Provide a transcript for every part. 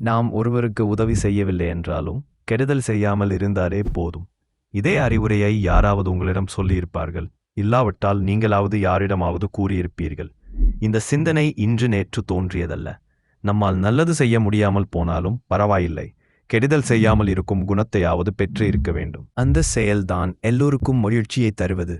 நாம் ஒருவருக்கு உதவி செய்யவில்லை என்றாலும் கெடுதல் செய்யாமல் இருந்தாலே போதும். இதே அறிவுரையை யாராவது உங்களிடம் சொல்லியிருப்பார்கள். இல்லாவிட்டால் நீங்களாவது யாரிடமாவது கூறியிருப்பீர்கள். இந்த சிந்தனை இன்று நேற்று தோன்றியதல்ல. நம்மால் நல்லது செய்ய முடியாமல் போனாலும் பரவாயில்லை. கெடுதல் செய்யாமல் இருக்கும் குணத்தையாவது பெற்று இருக்க வேண்டும். அந்த செயல்தான் எல்லோருக்கும் மகிழ்ச்சியை தருவது.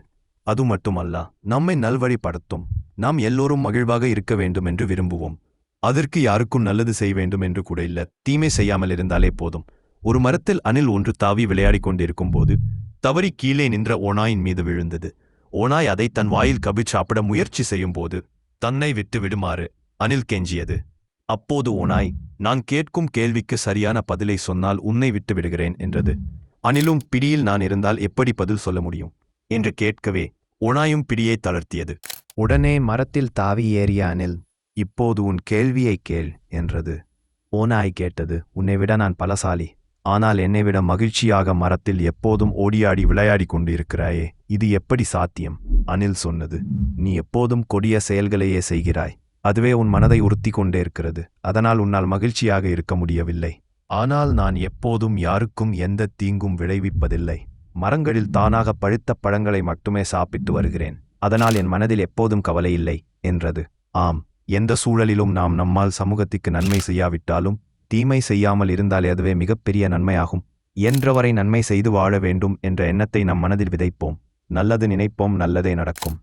அது மட்டுமல்ல நம்மை நல்வழிப்படுத்தும். நாம் எல்லோரும் மகிழ்வாக இருக்க வேண்டும் என்று விரும்புவோம். அதற்கு யாருக்கும் நல்லது செய்ய வேண்டும் என்று கூட இல்ல. தீமை செய்யாமல் இருந்தாலே போதும். ஒரு மரத்தில் அணில் ஒன்று தாவி விளையாடிக் கொண்டிருக்கும் போது தவறி கீழே நின்ற ஓனாயின் மீது விழுந்தது. ஓனாய் அதை தன் வாயில் கபி சாப்பிட முயற்சி செய்யும் போது தன்னை விட்டு விடுமாறு அணில் கெஞ்சியது. அப்போது ஓனாய் நான் கேட்கும் கேள்விக்கு சரியான பதிலை சொன்னால் உன்னை விட்டு விடுகிறேன் என்றது. அணிலும் பிடியில் நான் இருந்தால் எப்படி பதில் சொல்ல முடியும்? என்று கேட்கவே ஓனாயும் பிடியை தளர்த்தியது. உடனே மரத்தில் தாவி ஏறிய அணில் இப்போது உன் கேள்வியை கேள் என்றது. ஓனாய் கேட்டது உன்னை விட நான் பலசாலி. ஆனால் என்னை விட மகிழ்ச்சியாக மரத்தில் எப்போதும் ஓடியாடி விளையாடிக் கொண்டிருக்கிறாயே இது எப்படி சாத்தியம்? அனில் சொன்னது நீ எப்போதும் கொடிய செயல்களையே செய்கிறாய். அதுவே உன் மனதை உறுத்தி கொண்டே இருக்கிறது. அதனால் உன்னால் மகிழ்ச்சியாக இருக்க முடியவில்லை. ஆனால் நான் எப்போதும் யாருக்கும் எந்த தீங்கும் விளைவிப்பதில்லை. மரங்களில் தானாக பழுத்த பழங்களை மட்டுமே சாப்பிட்டு வருகிறேன். அதனால் என் மனதில் எப்போதும் கவலை இல்லை என்றது. ஆம் எந்த சூழலிலும் நாம் நம்மால் சமூகத்திற்கு நன்மை செய்யாவிட்டாலும் தீமை செய்யாமல் இருந்தாலே அதுவே மிகப்பெரிய நன்மையாகும். என்றவரை நன்மை செய்து வாழ வேண்டும் என்ற எண்ணத்தை நம் மனதில் விதைப்போம். நல்லது நினைப்போம் நல்லதே நடக்கும்.